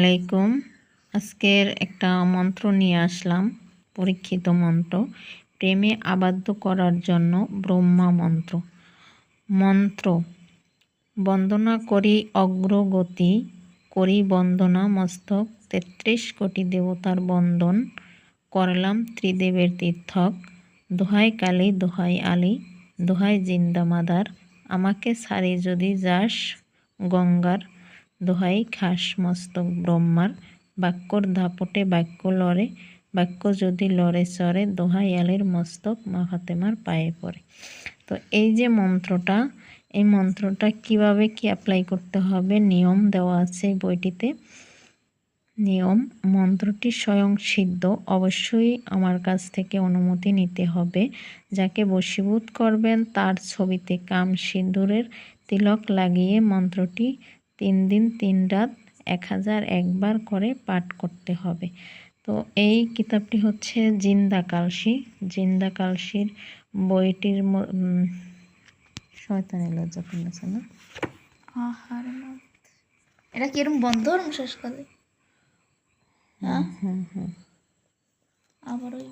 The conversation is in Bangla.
আলাইকুম। আজকের একটা মন্ত্র নিয়ে আসলাম, পরীক্ষিত মন্ত্র। প্রেমে আবদ্ধ করার জন্য ব্রহ্মা মন্ত্র। মন্ত্র, বন্দনা করি অগ্রগতি, করি বন্দনা মস্তক, তেত্রিশ কোটি দেবতার বন্দন, করলাম ত্রিদেবের তীর্থক, দোহাই কালী, দোহাই আলী, দোহাই জিন্দা মাদার আমাকে সারি যদি যাস গঙ্গার দোহাই খাস মস্তক ব্রহ্মার বাক্যর ধাপটে বাক্য লড়ে, বাক্য যদি লড়ে চড়ে, দোহাই আলীর মস্তক মা ফাতেমার পায়ে পড়ে। তো এই যে মন্ত্রটা, এই মন্ত্রটা কীভাবে কি অ্যাপ্লাই করতে হবে? নিয়ম দেওয়া আছে বইটিতে। নিয়ম, মন্ত্রটি স্বয়ং সিদ্ধ, অবশ্যই আমার কাছ থেকে অনুমতি নিতে হবে। যাকে বশীভূত করবেন, তার ছবিতে কাম সিঁদুরের তিলক লাগিয়ে মন্ত্রটি তিন দিন তিন রাত এক হাজার একবার করে পাঠ করতে হবে। তো এই কিতাবটি হচ্ছে জিন্দা কালসি। জিন্দা কালসির বইটির শয়তানি লজ্জাপূর্ণ আছে না? এটা কিরম বন্ধ শেষ করে? হ্যাঁ? হ্যাঁ হ্যাঁ আবার ওই